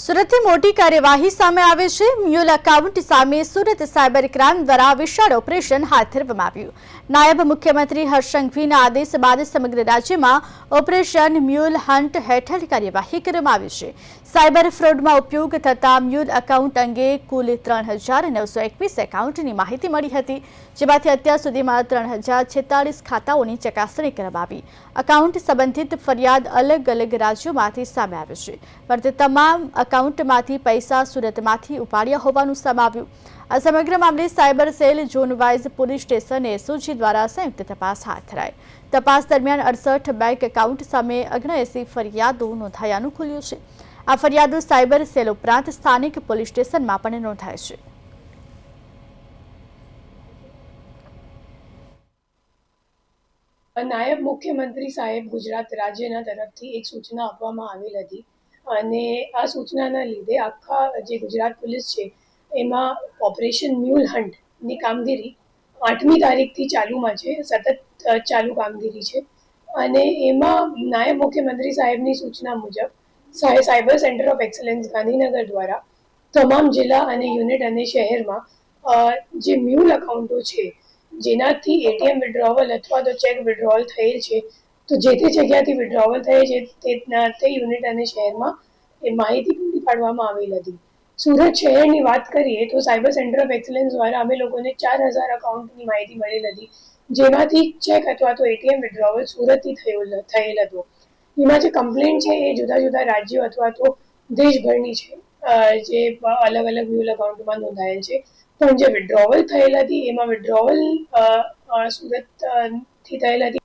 સુરતથી મોટી કાર્યવાહી સામે આવે છે. મ્યુલ એકાઉન્ટ સામે સુરત સાયબર ક્રાઇમ દ્વારા વિશાળ ઓપરેશન હાથ ધરવામાં આવ્યું. નાયબ મુખ્યમંત્રી હર્ષંઘવીના આદેશ બાદ સમગ્ર રાજ્યમાં ઓપરેશન મ્યુલ હન્ટ હેઠળ કાર્યવાહી કરવામાં આવી છે. સાયબર ફ્રોડમાં ઉપયોગ થતા મ્યુલ એકાઉન્ટ અંગે કુલ ત્રણ હજાર નવસો એકવીસ એકાઉન્ટની માહિતી મળી હતી, જેમાંથી અત્યાર સુધીમાં ત્રણ હજાર છેતાળીસ ખાતાઓની ચકાસણી કરવામાં આવી. એકાઉન્ટ સંબંધિત ફરિયાદ અલગ અલગ રાજ્યોમાંથી સામે આવે છે. પરંતુ તમામ એકાઉન્ટમાંથી પૈસા સુરતમાંથી ઉપાડ્યા હોવાનું સમાવ્યું. આ સમગ્ર મામલે cyber cell zone police station SOG દ્વારા સંયુક્ત તપાસ હાથ ધરાઈ. તપાસ દરમિયાન અડસઠ બેંક એકાઉન્ટ સામે અગ્નએસી ફરિયાદો નોંધાયાનું ખુલ્યું છે. આ ફરિયાદો સાયબર સેલ ઉપરાંત સ્થાનિક પોલીસ સ્ટેશનમાં પણ નોંધાય છે. નાયબ મુખ્યમંત્રી સાહેબ ગુજરાત રાજ્યના તરફથી એક સૂચના આપવામાં આવેલ હતી અને આ સૂચનાના લીધે આખા જે ગુજરાત પોલીસ છે, એમાં ઓપરેશન મ્યુલ હન્ટની કામગીરી આઠમી તારીખથી ચાલુમાં છે, સતત ચાલુ કામગીરી છે. અને એમાં નાયબ મુખ્યમંત્રી સાહેબની સૂચના મુજબ સાય- cyber centre of excellence Gandhinagar દ્વારા તમામ જિલ્લા અને યુનિટ અને શહેરમાં જે મ્યુલ અકાઉન્ટો છે, જેનાથી એટીએમ વિડ્રોવલ અથવા તો ચેક વિડ્રોવલ થયેલ છે તો જે તે જગ્યાથી વિડ્રોવલ થયે છે, તે તે યુનિટ અને શહેરમાં એ માહિતી પૂરી પાડવામાં આવેલ હતી સુરત શહેરની વાત કરીએ તો સાયબર સેન્ટર ઓફ એક્સલન્સ દ્વારા અમે લોકોને ચાર હજાર અકાઉન્ટની માહિતી મળેલ હતી જેમાંથી ચેક અથવા તો એટીએમ વિડ્રોવલ સુરતથી થયેલ થયેલ હતો. એમાં જે કમ્પ્લેન છે એ જુદા જુદા રાજ્યો અથવા તો દેશભરની છે જે અલગ અલગ મ્યુલ અકાઉન્ટમાં નોંધાયેલ છે. પણ જે વિડ્રોવલ થયેલ હતી, એમાં વિડ્રોવલ સુરતથી થયેલ હતી.